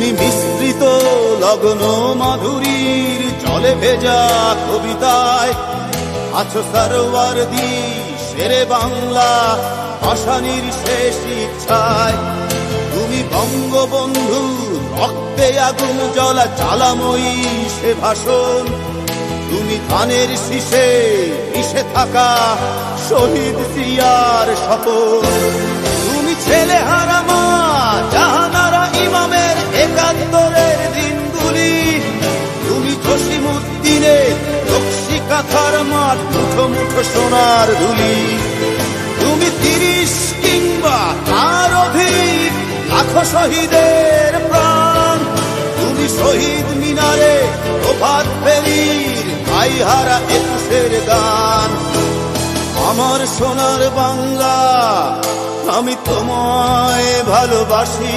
মিশ্রিত লগ্ন মাধুরীর জলে ভেজা কবিতায়। আছো সরোয়ার দি, শেরে বাংলা ভাষানির শেষ ইচ্ছায়। তুমি বঙ্গবন্ধু, রক্তে আগুন জ্বলা, জ্বালাময়ী সে ভাষণ। তুমি ধানের শীষে মিশে থাকা শহীদ সিয়ার শপথ। তুমি ছেলে হারা মা জাহানারা ইমামের একাত্তরের দিনগুলি, তুমি জসিমুদ্দিনের রক্সি কাথার মাঠ মুঠো মুঠো সোনার ধুলি। তুমি তিরিশ কিংবা তার অধিক লাখো শহীদের প্রাণ। তুমি শহীদ মিনারে প্রভাত ফেরির ভাইহারা একুশের গান আমার সোনার বাংলা, আমি তোমায় ভালোবাসি।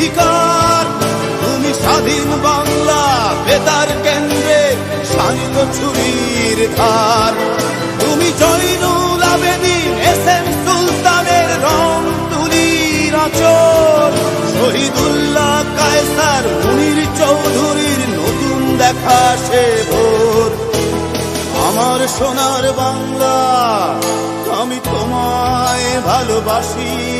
অধিকার। তুমি স্বাধীন বাংলা, বেতার কেন্দ্রে শানিত ছুরির ধার। তুমি জৈনুল আবেদিন এস এম সুলতানের রং তুলির আচর শহীদুল্লাহ কায়সার, মুনির চৌধুরীর নতুন দেখা সে ভোর। আমার সোনার বাংলা, আমি তোমায় ভালোবাসি।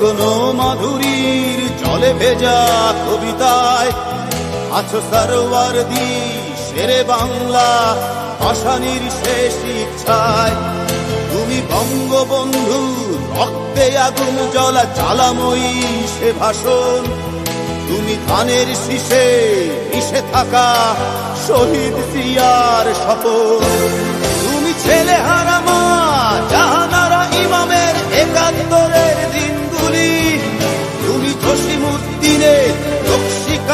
লগ্ন মাধুরীর জলে ভেজা কবিতায়, আছো সরোয়ার দি শেরে বাংলা ভাষানির শেষ ইচ্ছায়। তুমি বঙ্গবন্ধু, রক্তে আগুন জ্বলা জ্বালাময়ী সে ভাষণ। তুমি ধানের শীষে মিশে থাকা শহীদ সিয়ার শপথ। তুমি ছেলে হারা